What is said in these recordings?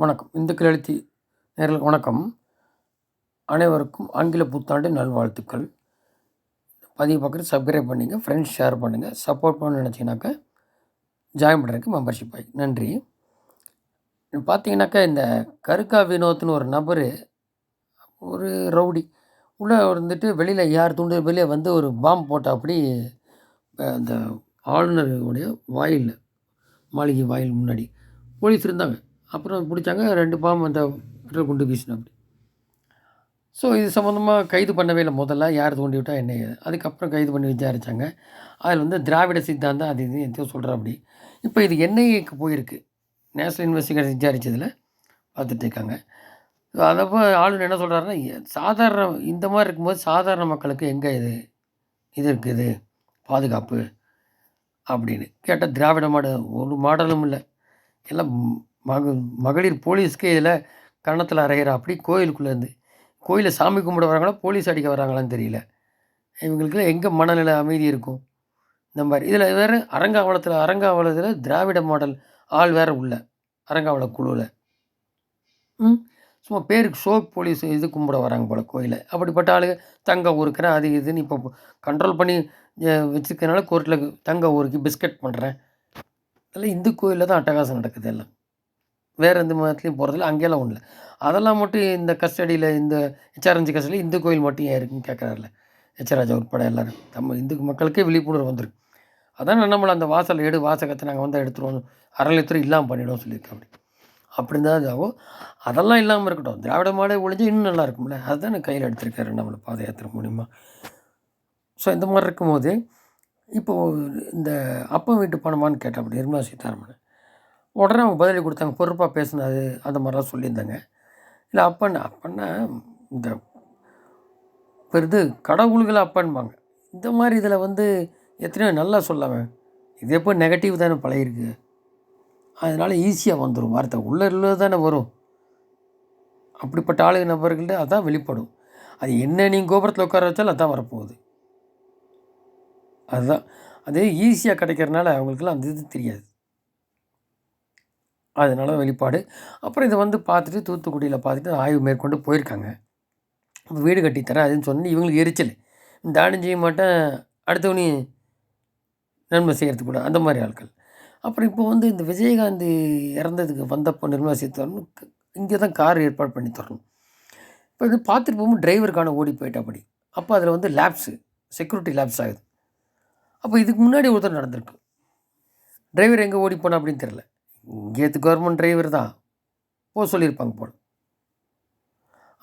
வணக்கம். இந்துக்கள் எழுத்தி நேரில் வணக்கம். அனைவருக்கும் ஆங்கில புத்தாண்டு நல்வாழ்த்துக்கள். பதிவு பார்க்குறது சப்ஸ்கிரைப் பண்ணிங்க ஃப்ரெண்ட்ஸ் ஷேர் பண்ணுங்கள் சப்போர்ட் பண்ண நினச்சிங்கனாக்கா ஜாயின் பண்ணுறதுக்கு மெம்பர்ஷிப் ஆகி. நன்றி. பார்த்தீங்கன்னாக்கா இந்த கருக்கா வினோத்னு ஒரு நபர் ஒரு ரவுடி உள்ளே வந்துட்டு வெளியில் யார் தூண்டு வெளியே வந்து ஒரு பாம்பு போட்டால் அப்படி அந்த ஆளுநருடைய வாயில் மாளிகை வாயில் முன்னாடி போலீஸ் இருந்தாங்க. அப்புறம் பிடிச்சாங்க ரெண்டு பாம்பு அந்த பெட்ரோல் குண்டு வீசினோம் அப்படி. ஸோ இது சம்மந்தமாக கைது பண்ணவே இல்லை. முதல்ல யார் தூண்டி விட்டால் என்ன? அதுக்கப்புறம் கைது பண்ணி விசாரித்தாங்க அதில் வந்து திராவிட சித்தாந்தம் அது இது எதையோ சொல்கிற அப்படி. இப்போ இது என்ஐஏக்கு போயிருக்கு? நேஷ்னல் இன்வெஸ்டிகேஷன் விசாரித்ததில் பார்த்துட்டு இருக்காங்க. அதப்போ ஆளுநர் என்ன சொல்கிறாருன்னா சாதாரண இந்த மாதிரி இருக்கும்போது சாதாரண மக்களுக்கு எங்கே இது? இது இருக்குது? பாதுகாப்பு? அப்படின்னு. கேட்டால் திராவிட மாடல் ஒரு மாடலும் இல்லை. எல்லாம் மக மகளிர் போலீஸ்க்கே இதில் கன்னத்தில் அரைகிறா அப்படி கோயிலுக்குள்ளேருந்து கோயிலில் சாமி கும்பிட வராங்களா போலீஸ் அடிக்க வராங்களான்னு தெரியல. இவங்களுக்கு எங்கே மனநிலை அமைதி இருக்கும்? இந்த மாதிரி. இதில் வேறு அரங்காவளத்தில் அரங்காவலத்தில் திராவிட மாடல் ஆள் வேறு உள்ள அரங்காவள குழுவில். ம்? சும்மா பேருக்கு ஷோக் போலீஸ் இது கும்பிட வராங்க போல் கோயிலை. அப்படிப்பட்ட ஆளுங்க தங்க ஊருக்குறேன் அது இதுன்னு இப்போ கண்ட்ரோல் பண்ணி வச்சுருக்கனால கோர்ட்டில் தங்க ஊருக்கு பிஸ்கட் பண்ணுறேன். அதெல்லாம் இந்து கோயிலில் தான் அட்டகாசம் நடக்குது எல்லாம். வேறு எந்த மதத்துலையும் போகிறதில்ல அங்கேயெல்லாம் ஒன்றும் இல்லை அதெல்லாம் மட்டும் இந்த கஸ்டடியில் இந்த ஹெச்ஆர்என்சி கஸ்டடியில் இந்து கோயில் மட்டும் ஏன் இருக்குன்னு கேட்குறாருல ஹெச்ராஜா உட்பட எல்லாரும். நம்ம இந்து மக்களுக்கே விழிப்புணர்வு வந்திருக்கு. அதான் நம்மளை அந்த வாசல் எடு வாசகத்தை நாங்கள் வந்து எடுத்துருவோம். அறநிலையத்துறை இல்லாமல் பண்ணிவிடுவோம் சொல்லியிருக்கேன் அப்படி அப்படி தான் இதாகும் ஆகும். அதெல்லாம் இல்லாமல் இருக்கட்டும். திராவிட மாடே ஒழிஞ்சு இன்னும் நல்லா இருக்கும்ல. அதுதான் கையில் எடுத்திருக்காரு நம்மளை பாத யாத்திரை மூலிமா ஸோ இந்த மாதிரி இருக்கும்போது இப்போது இந்த அப்பம் வீட்டு பணமான்னு கேட்டேன் அப்படி நிர்மலா சீதாராமன். உடனே அவங்க பதிலடி கொடுத்தாங்க. பொறுப்பாக பேசினது அந்த மாதிரிலாம் சொல்லியிருந்தாங்க. இல்லை அப்பன் அப்பன்னா இந்த இப்போ இது கடவுள்களை அப்பன்பாங்க. இந்த மாதிரி இதில் வந்து எத்தனையோ நல்லா சொல்லாமல் இது எப்போ நெகட்டிவ் தானே பழகிருக்கு அதனால் ஈஸியாக வந்துடும் வார்த்தை உள்ளே தானே வரும். அப்படிப்பட்ட ஆளுங்க நபர்கள்ட்ட அதான் வெளிப்படும். அது என்ன நீங்கள் கோபுரத்தில் உட்கார வச்சாலும் அதான் வரப்போகுது. அதுதான். அது ஈஸியாக கிடைக்கிறனால அவங்களுக்குலாம் அந்த இது தெரியாது. அதனால வெளிப்பாடு. அப்புறம் இதை வந்து பார்த்துட்டு தூத்துக்குடியில் பார்த்துட்டு ஆய்வு மேற்கொண்டு போயிருக்காங்க. அப்போ வீடு கட்டித்தரேன் அதுன்னு சொன்னி இவங்களுக்கு எரிச்சல். இந்த செய்ய மாட்டேன் அடுத்தவனி நன்மை செய்கிறது கூட அந்த மாதிரி ஆட்கள். அப்புறம் இப்போ வந்து இந்த விஜயகாந்த் இறந்ததுக்கு வந்தப்போ நிர்மலா சீதாராமன் இங்கே தான் கார் ஏற்பாடு பண்ணி தரணும். இப்போ இது பார்த்துட்டு போகும்போது டிரைவருக்கான ஓடி போயிட்டா அப்படி. அப்போ அதில் வந்து லேப்ஸு செக்யூரிட்டி லேப்ஸ் ஆகுது. அப்போ இதுக்கு முன்னாடி ஒருத்தர் நடந்திருக்கு. டிரைவர் எங்கே ஓடி போனா அப்படின்னு தெரில இங்கேத்து கவர்மெண்ட் டிரைவர் தான். போக சொல்லியிருப்பாங்க போல்.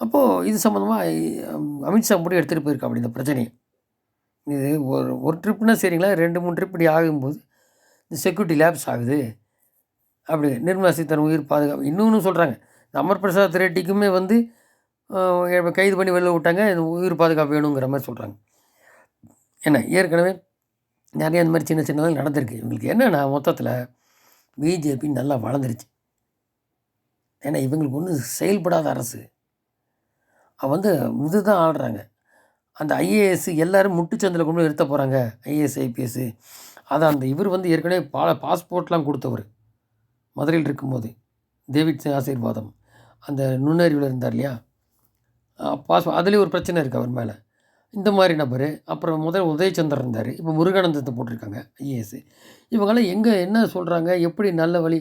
அப்போது இது சம்மந்தமாக அமித்ஷா மட்டும் எடுத்துகிட்டு போயிருக்கா அப்படி இந்த பிரச்சனையை. இது ஒரு ஒரு ட்ரிப்னா சரிங்களா? ரெண்டு மூணு ட்ரிப் இப்படி ஆகும்போது இந்த செக்யூரிட்டி லேப்ஸ் ஆகுது. அப்படி நிர்மலா சீதாராமன் உயிர் பாதுகாப்பு இன்னொன்று சொல்கிறாங்க இந்த அமர் பிரசாத் ரெட்டிக்குமே வந்து கைது பண்ணி வெளில விட்டாங்க இது உயிர் பாதுகாப்பு வேணுங்கிற மாதிரி சொல்கிறாங்க என்ன ஏற்கனவே நிறைய இந்த மாதிரி சின்ன சின்னதாக நடந்திருக்கு. இவங்களுக்கு என்னென்னா மொத்தத்தில் பிஜேபி நல்லா வளர்ந்துருச்சு. ஏன்னா இவங்களுக்கு ஒன்றும் செயல்படாத அரசு. அவ வந்து இதுதான் ஆடுறாங்க அந்த ஐஏஎஸ் எல்லாரும் முட்டுச்சந்தில் கொண்டு போய் நிறுத்த போகிறாங்க ஐஏஎஸ் ஐபிஎஸ் அதை அந்த இவர் வந்து ஏற்கனவே பா பாஸ்போர்ட்லாம் கொடுத்தவர். மதுரையில் இருக்கும்போது. டேவிட் சிங் ஆசீர்வாதம். அந்த நுண்ணறிவில் இருந்தார் இல்லையா? பாஸ் அதுலேயும் ஒரு பிரச்சனை இருக்குது அவர் மேலே. இந்த மாதிரி நபர் அப்புறம் முதல் உதயச்சந்திரன் இருந்தார். இப்போ முருகானந்தத்தை போட்டிருக்காங்க ஐஏஎஸ் இவங்கெல்லாம் எங்கே என்ன சொல்கிறாங்க எப்படி நல்ல வழி?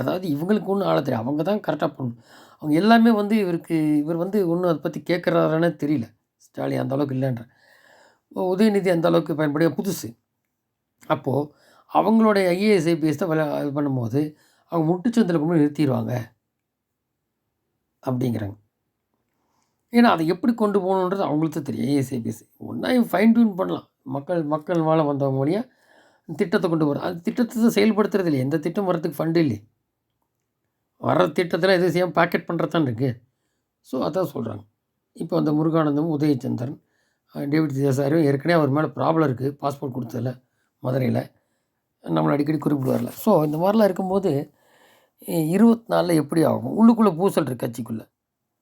அதாவது இவங்களுக்கு ஒன்றும் ஆள தெரியும் அவங்க தான் கரெக்டாக பண்ணணும். அவங்க எல்லாமே வந்து இவருக்கு இவர் வந்து ஒன்றும் அதை பற்றி கேட்குறாருன்னு தெரியல. ஸ்டாலின் அந்த அளவுக்கு இல்லைன்ற. உதயநிதி அந்த அளவுக்கு பயன்படிய புதுசு. அப்போது அவங்களுடைய ஐஏஎஸ் ஐபிஎஸ் தான் இது பண்ணும்போது அவங்க முட்டுச்சந்தில் கொண்டு நிறுத்திடுவாங்க அப்படிங்கிறாங்க. ஏன்னா அதை எப்படி கொண்டு போகணுன்றது அவங்களுக்கு தெரியும். ஐஏஎஸ் ஒன்றா ஒன்றா ஃபைன் டியூன் பண்ணலாம். மக்கள் மக்கள் மேலே வந்தவங்க வழியாக திட்டத்தை கொண்டு வரும் அந்த திட்டத்தை செயல்படுத்துறது இல்லை எந்த திட்டம் வரதுக்கு ஃபண்டு இல்லை. வர்ற திட்டத்தில் எது செய்யாமல் பேக்கெட் பண்ணுறது தான் இருக்குது ஸோ அதான் சொல்கிறாங்க இப்போ அந்த முருகானந்தம் உதயச்சந்திரன் டேவிட் தேசாரியும் ஏற்கனவே அவர் மேலே ப்ராப்ளம் இருக்குது பாஸ்போர்ட் கொடுத்ததில்ல மதுரையில். நம்மளை அடிக்கடி குறிப்பிடுவார்ல. ஸோ இந்த மாதிரிலாம் இருக்கும்போது இருபத்தி நாலில் எப்படி ஆகும்? உள்ளுக்குள்ளே பூசல் இருக்குது கட்சிக்குள்ளே.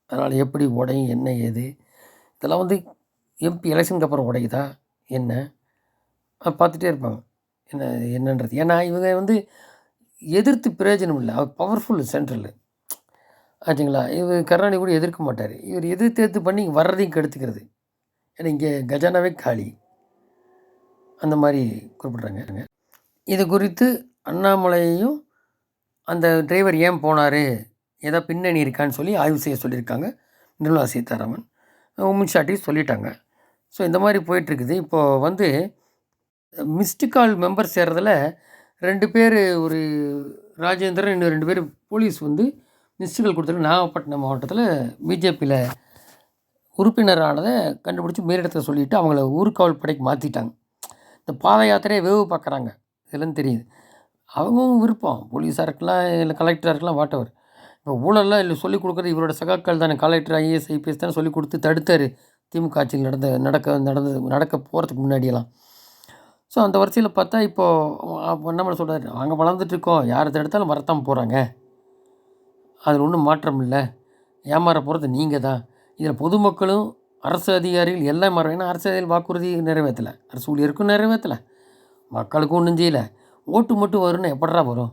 அதனால் எப்படி உடையும் என்ன ஏது? இதெல்லாம் வந்து எம்பி எலெக்ஷனுக்கு அப்புறம் உடையுதா? என்ன? பார்த்துட்டே இருப்பாங்க. என்ன என்னன்றது. ஏன்னா இவங்க வந்து எதிர்த்து பிரயோஜனம் இல்லை. அவர் பவர்ஃபுல் சென்ட்ரல் ஆச்சுங்களா? இவர் கருணாநிதி கூட எதிர்க்க மாட்டார். இவர் எதிர்த்து எதிர்த்து பண்ணி வர்றதையும் கெடுத்துக்கிறது. ஏன்னா இங்கே கஜானாவே காலி. அந்த மாதிரி குறிப்பிட்றாங்க. இது குறித்து அண்ணாமலையையும் அந்த டிரைவர் ஏன் போனார்? ஏதோ பின்னணி இருக்கான்னு சொல்லி ஆய்வு செய்ய சொல்லியிருக்காங்க நிர்மலா சீதாராமன். உமின்சாட்டி சொல்லிட்டாங்க. ஸோ இந்த மாதிரி போயிட்டுருக்குது. இப்போது வந்து மிஸ்டு கால் மெம்பர் சேர்றதில் ரெண்டு பேர் ஒரு ராஜேந்திரன் இன்னும் ரெண்டு பேர் போலீஸ் வந்து மிஸ்டு கால் கொடுத்துருக்கு நாகப்பட்டினம் மாவட்டத்தில் பிஜேபியில் உறுப்பினரானதை கண்டுபிடிச்சி மேலிடத்தில் சொல்லிவிட்டு அவங்கள ஊர்காவல் படைக்கு மாற்றிட்டாங்க இந்த பாத யாத்திரையை வேவு பார்க்குறாங்க. இதெல்லாம் தெரியுது. அவங்கவுங்க விருப்பம். போலீஸாக இருக்கலாம் இல்லை கலெக்டராக இருக்கலாம் வாட்டவர் ஊழல்லாம் இல்லை சொல்லிக் கொடுக்குறது இவரோட சகாக்கள் தானே. கலெக்டர் ஐஏஎஸ் ஐபிஎஸ் தானே சொல்லிக் கொடுத்து தடுத்தார். திமுக ஆட்சியில் நடந்த நடக்க நடந்தது நடக்க போகிறதுக்கு முன்னாடியெல்லாம். ஸோ அந்த வரிசையில் பார்த்தா இப்போது என்ன சொல்கிறார் நாங்கள் வளர்ந்துட்டுருக்கோம் யாரை தடுத்தாலும் வரத்தான் போகிறாங்க அதில் ஒன்றும் மாற்றம் இல்லை. ஏமாற போகிறது நீங்கள் தான். இதில் பொதுமக்களும் அரசு அதிகாரிகள் எல்லாம் மாறும் ஏன்னா அரசு அதிகாரிகள் வாக்குறுதி நிறைவேற்றலை. அரசு ஊழியருக்கும் நிறைவேற்றலை. மக்களுக்கும் ஒன்றும் செய்யலை. ஓட்டு மட்டும் வரும்னு எப்படா வரும்?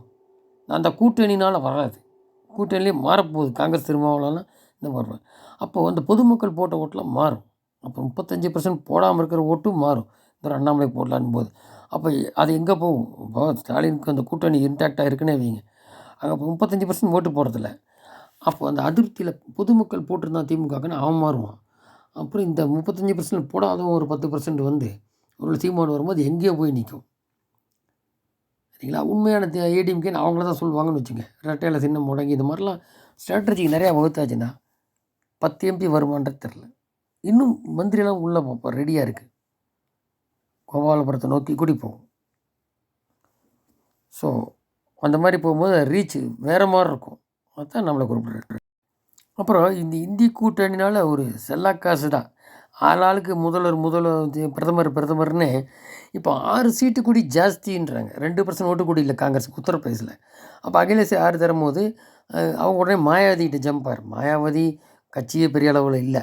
அந்த கூட்டணினால் வராது கூட்டணிலேயே மாறப்போகுது. காங்கிரஸ் திருமாவளவெல்லாம் இந்த மாதிரி அப்போது அந்த பொதுமக்கள் போட்ட ஓட்டெலாம் மாறும். அப்போ முப்பத்தஞ்சு பர்சன்ட் போடாமல் இருக்கிற ஓட்டும் மாறும். இந்த ஒரு அண்ணாமலை போடலான்னு போது. அப்போ அது எங்கே போகும்? இப்போ ஸ்டாலினுக்கு அந்த கூட்டணி இன்டாக்டாக இருக்குன்னே வைங்க. அங்கே முப்பத்தஞ்சு பர்சன்ட் ஓட்டு போடுறதில்ல. அப்போ அந்த அதிருப்தியில் பொதுமக்கள் போட்டிருந்தான் திமுகன்னு அவன் மாறுவான். அப்புறம் இந்த முப்பத்தஞ்சு பர்சன்ட் போடாதவன் ஒரு பத்து பர்சன்ட் வந்து ஒரு சீமான் வரும்போது எங்கேயோ போய் நிற்கும். சரிங்களா உண்மையான ஏடிஎம்கேன்னு அவங்கள தான் சொல்லுவாங்கன்னு வச்சுங்க. ரெட்டையில் சின்ன முடங்கி இது மாதிரிலாம் ஸ்ட்ராட்டஜி நிறையா வகுத்தாச்சுன்னா பத்து எம்பி வருமானது தெரில இன்னும் மந்திரியெல்லாம் உள்ளே பார்ப்போம் ரெடியாக இருக்குது கோபாலபுரத்தை நோக்கி கூடி போகும் ஸோ அந்த மாதிரி போகும்போது ரீச் வேறு மாதிரி இருக்கும். அதுதான் நம்மளை குறிப்பிட்ற அப்புறம் இந்த இந்தி கூட்டணினால் ஒரு செல்லாக்காசு தான் ஆளாளுக்கு முதல்வர் முதல்வர் பிரதமர் பிரதமர்னு இப்போ ஆறு சீட்டு கூடி ஜாஸ்தின்றாங்க. ரெண்டு பர்சன்ட் ஓட்டு கூடி இல்லை காங்கிரஸ் உத்தரப்பிரதேசில் அப்போ அகிலேஷ் ஆறு தரும்போது அவங்க உடனே மாயாவதிகிட்ட ஜம்பார். மாயாவதி கட்சியே பெரிய அளவில் இல்லை.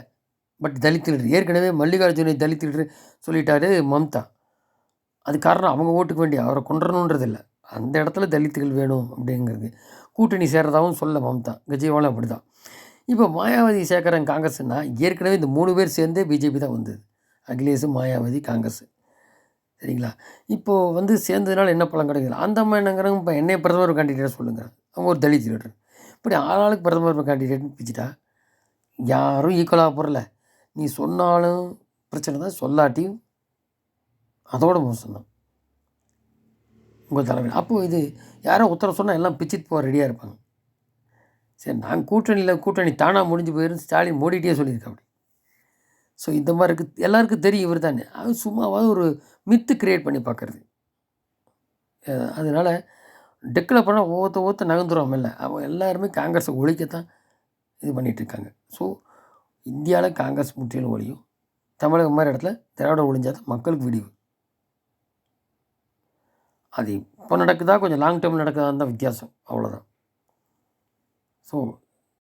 பட் தலித் லீடர் ஏற்கனவே மல்லிகார்ஜுனை தலித் லீடர் சொல்லிட்டாரு மம்தா. அது காரணம் அவங்க ஓட்டுக்கு வேண்டிய அவரை கொண்டுறணுன்றது இல்லை அந்த இடத்துல தலித்துகள் வேணும் அப்படிங்கிறது. கூட்டணி சேர்றதாகவும் சொல்ல மம்தா. கஜேவாலும் அப்படி தான் இப்போ மாயாவதி சேகரன் காங்கிரஸ்னா ஏற்கனவே இந்த மூணு பேர் சேர்ந்தே பிஜேபி தான் வந்தது. அகிலேஷ் மாயாவதி காங்கிரஸ். சரிங்களா? இப்போது வந்து சேர்ந்ததுனால என்ன பலன் கிடைக்கல அந்த அம்மா இப்போ என்னை பிரதமர் கேண்டிடேட் சொல்லுங்கிறாங்க அவங்க ஒரு தலித் லீடர் இப்படி ஆளாளுக்கு பிரதமர் கேண்டிடேட்னு பிச்சுட்டா யாரும் ஈக்குவலாக போகிறல நீ சொன்னாலும் பிரச்சனை தான் சொல்லாட்டியும் அதோட மோசம்தான். உங்கள் தலைவர் அப்போது இது யாரோ உத்தரவு சொன்னால் எல்லாம் பிச்சுட்டு போக ரெடியாக இருப்பாங்க. சரி நாங்கள் கூட்டணியில் கூட்டணி தானாக முடிஞ்சு போயிருந்து ஸ்டாலின் மோடிட்டே சொல்லியிருக்கா அப்படி. ஸோ இந்த மாதிரி இருக்குது எல்லாருக்கும் தெரியும் இவர் தானே. அது சும்மாவாவது ஒரு மித்து க்ரியேட் பண்ணி பார்க்குறது அதனால் டெக்கில் பண்ணால் ஒவ்வொருத்த ஒவ்வொருத்த நகர்ந்துருவோம் இல்லை. அவங்க எல்லாருமே காங்கிரஸை ஒழிக்கத்தான் இது பண்ணிகிட்ருக்காங்க ஸோ இந்தியாவில் காங்கிரஸ் முற்றிலும் ஒழியும். தமிழகம் மாதிரி இடத்துல திராவிட ஒழிஞ்சால் தான் மக்களுக்கு விடிவு. அது இப்போ நடக்குதா கொஞ்சம் லாங் டேர்ம் நடக்குதான்னு தான் வித்தியாசம். அவ்வளோதான் ஸோ